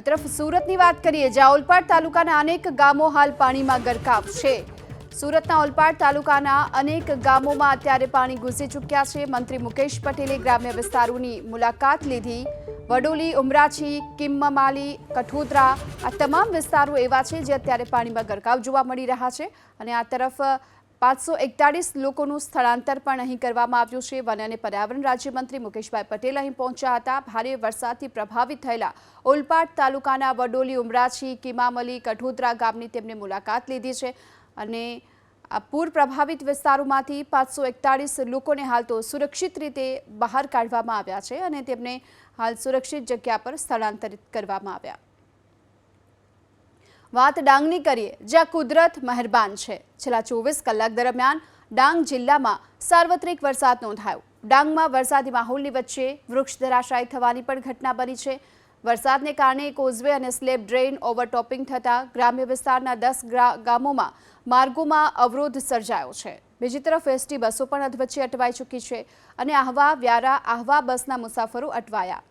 આ તરફ સુરતની વાત કરીએ, જ્યાં ઓલપાડ તાલુકાના અનેક ગામો હાલ પાણીમાં ગરકાવ છે. સુરતના ઓલપાડ તાલુકાના અનેક ગામોમાં અત્યારે પાણી ઘૂસી ચૂક્યા છે. મંત્રી મુકેશ પટેલે ગ્રામ્ય વિસ્તારોની મુલાકાત લીધી. વડોલી, ઉમરાછી, કિમ્મમાલી, કઠોદરા આ તમામ વિસ્તારો એવા છે જે અત્યારે પાણીમાં ગરકાવ જોવા મળી રહ્યા છે. અને આ તરફ પાંચસો એકતાળીસ લોકોનું સ્થળાંતર પણ અહીં કરવામાં આવ્યું છે. વન અને પર્યાવરણ રાજ્યમંત્રી મુકેશભાઈ પટેલ અહીં પહોંચ્યા હતા. ભારે વરસાદથી પ્રભાવિત થયેલા ઓલપાડ તાલુકાના વડોલી, ઉમરાછી, કિમામલી, કઠોદરા ગામની તેમણે મુલાકાત લીધી છે અને પૂર પ્રભાવિત વિસ્તારોમાંથી પાંચસો એકતાળીસ લોકોને હાલ તો સુરક્ષિત રીતે બહાર કાઢવામાં આવ્યા છે અને તેમને હાલ સુરક્ષિત જગ્યા પર સ્થળાંતરિત કરવામાં આવ્યા. વાત ડાંગની કરીએ, જ્યાં કુદરત મહેરબાન છે. છેલ્લા ચોવીસ કલાક દરમિયાન ડાંગ જિલ્લામાં સાર્વત્રિક વરસાદ નોંધાયો. ડાંગમાં વરસાદી માહોલની વચ્ચે વૃક્ષ ધરાશાયી થવાની પણ ઘટના બની છે. વરસાદને કારણે કોઝવે અને સ્લેબ ડ્રેઇન ઓવરટોપિંગ થતાં ગ્રામ્ય વિસ્તારના દસ ગામોમાં માર્ગોમાં અવરોધ સર્જાયો છે. બીજી તરફ એસટી બસો પણ અધવચ્ચે અટવાઈ ચૂકી છે અને આહવા વ્યારા, આહવા બસના મુસાફરો અટવાયા.